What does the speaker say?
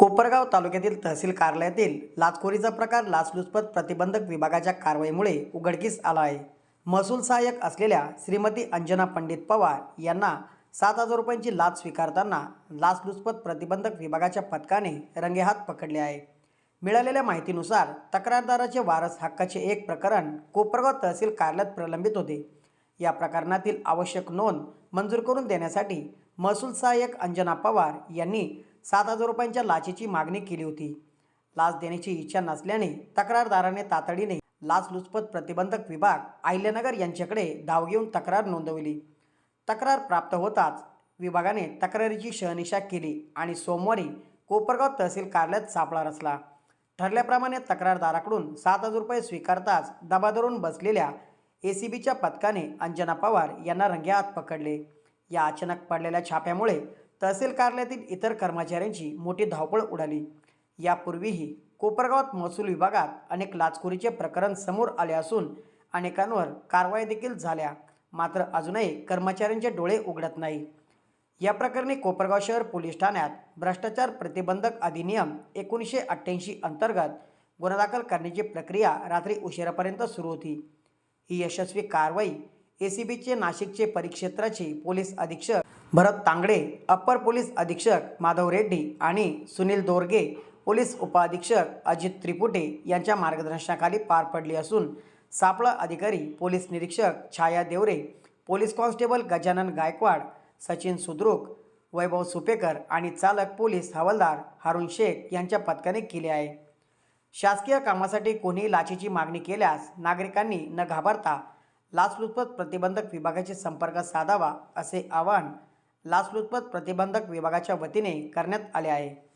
कोपरगाव तालुक्यातील तहसील कार्यालयातील लाचखोरीचा प्रकार लाचलुचपत प्रतिबंधक विभागाच्या कारवाईमुळे उघडकीस आला आहे. महसूल सहाय्यक असलेल्या श्रीमती अंजना पंडित पवार यांना सात हजार रुपयांची लाच स्वीकारताना लाचलुचपत प्रतिबंधक विभागाच्या पथकाने रंगेहात पकडले आहे. मिळालेल्या माहितीनुसार तक्रारदाराचे वारस हक्काचे एक प्रकरण कोपरगाव तहसील कार्यालयात प्रलंबित होते. या प्रकरणातील आवश्यक नोंद मंजूर करून देण्यासाठी महसूल सहाय्यक अंजना पवार यांनी सात हजार रुपयांच्या लाचेची मागणी केली होती. लाच देण्याची इच्छा नसल्याने तक्रारदाराने तातडीने लाचलुचपत प्रतिबंधक विभाग अहिल्यानगर यांच्याकडे धाव घेऊन तक्रार नोंदवली. तक्रार प्राप्त होताच विभागाने तक्रारीची शहनिशा केली आणि सोमवारी कोपरगाव तहसील कार्यालयात सापळा रचला. ठरल्याप्रमाणे तक्रारदाराकडून सात हजार रुपये स्वीकारताच दबा धरून बसलेल्या ए सी बीच्या पथकाने अंजना पवार यांना रंगेहात पकडले. या अचानक पडलेल्या छाप्यामुळे तहसील कार्यालयातील इतर कर्मचाऱ्यांची मोठी धावपळ उडाली. यापूर्वीही कोपरगावात महसूल विभागात अनेक लाचखोरीचे प्रकरण समोर आले असून अनेकांवर कारवाई देखील झाल्या. मात्र अजूनही कर्मचाऱ्यांचे डोळे उघडत नाही. या प्रकरणी कोपरगाव शहर पोलीस ठाण्यात भ्रष्टाचार प्रतिबंधक अधिनियम एकोणीसशे अठ्ठ्याऐंशी अंतर्गत गुन्हा दाखल करण्याची प्रक्रिया रात्री उशिरापर्यंत सुरू होती. ही यशस्वी कारवाई ए सी बीचे नाशिकचे परिक्षेत्राचे पोलीस अधीक्षक भरत तांगडे अप्पर पोलीस अधीक्षक माधव रेड्डी आणि सुनील दोरगे पोलीस उपअधीक्षक अजित त्रिपुटे यांच्या मार्गदर्शनाखाली पार पडली असून सापळा अधिकारी पोलीस निरीक्षक छाया देवरे पोलीस कॉन्स्टेबल गजानन गायकवाड सचिन सुद्रुक वैभव सुपेकर आणि चालक पोलीस हवालदार हारून शेख यांच्या पथकाने केले आहे. शासकीय कामासाठी कोणीही लाचेची मागणी केल्यास नागरिकांनी न घाबरता लाचलुचपत प्रतिबंधक विभागाशी संपर्क साधावा असे आवाहन लाचलुचपत प्रतिबंधक विभागाच्या वतीने करण्यात आले आहे.